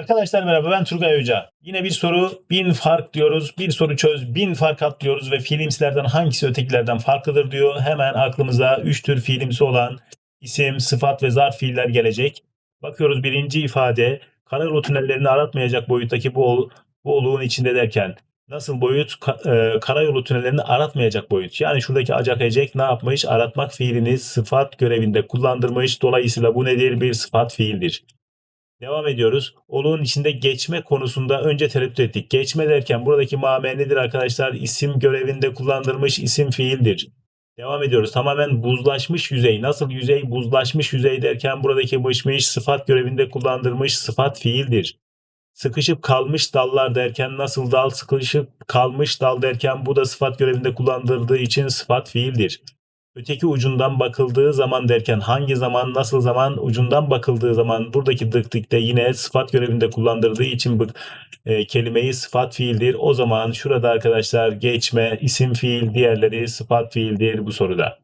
Arkadaşlar merhaba ben Turgay Hoca. Yine bir soru bin fark diyoruz. Bir soru çöz bin fark at diyoruz ve fiilimsilerden hangisi ötekilerden farklıdır diyor. Hemen aklımıza 3 tür fiilimsi olan isim, sıfat ve zarf fiiller gelecek. Bakıyoruz birinci ifade karayolu tünellerini aratmayacak boyuttaki bu, bu oluğun içinde derken nasıl boyut? Ka- e, karayolu tünellerini aratmayacak boyut. Yani şuradaki acak ecek ne yapmış? Aratmak fiilini sıfat görevinde kullandırmış. Dolayısıyla bu nedir? Bir sıfat fiildir. Devam ediyoruz. Oluğun içinde geçme konusunda önce tereddüt ettik. Geçme derken buradaki mame nedir arkadaşlar? İsim görevinde kullandırmış isim fiildir. Devam ediyoruz. Tamamen buzlaşmış yüzey. Nasıl yüzey? Buzlaşmış yüzey derken buradaki mışmış sıfat görevinde kullandırmış sıfat fiildir. Sıkışıp kalmış dallar derken nasıl dal? Sıkışıp kalmış dal derken bu da sıfat görevinde kullandırdığı için sıfat fiildir. Öteki ucundan bakıldığı zaman derken hangi zaman nasıl zaman ucundan bakıldığı zaman buradaki dık dık de yine sıfat görevinde kullandırdığı için bu e, kelimeyi sıfat fiildir. O zaman şurada arkadaşlar geçme isim fiil diğerleri sıfat fiildir bu soruda.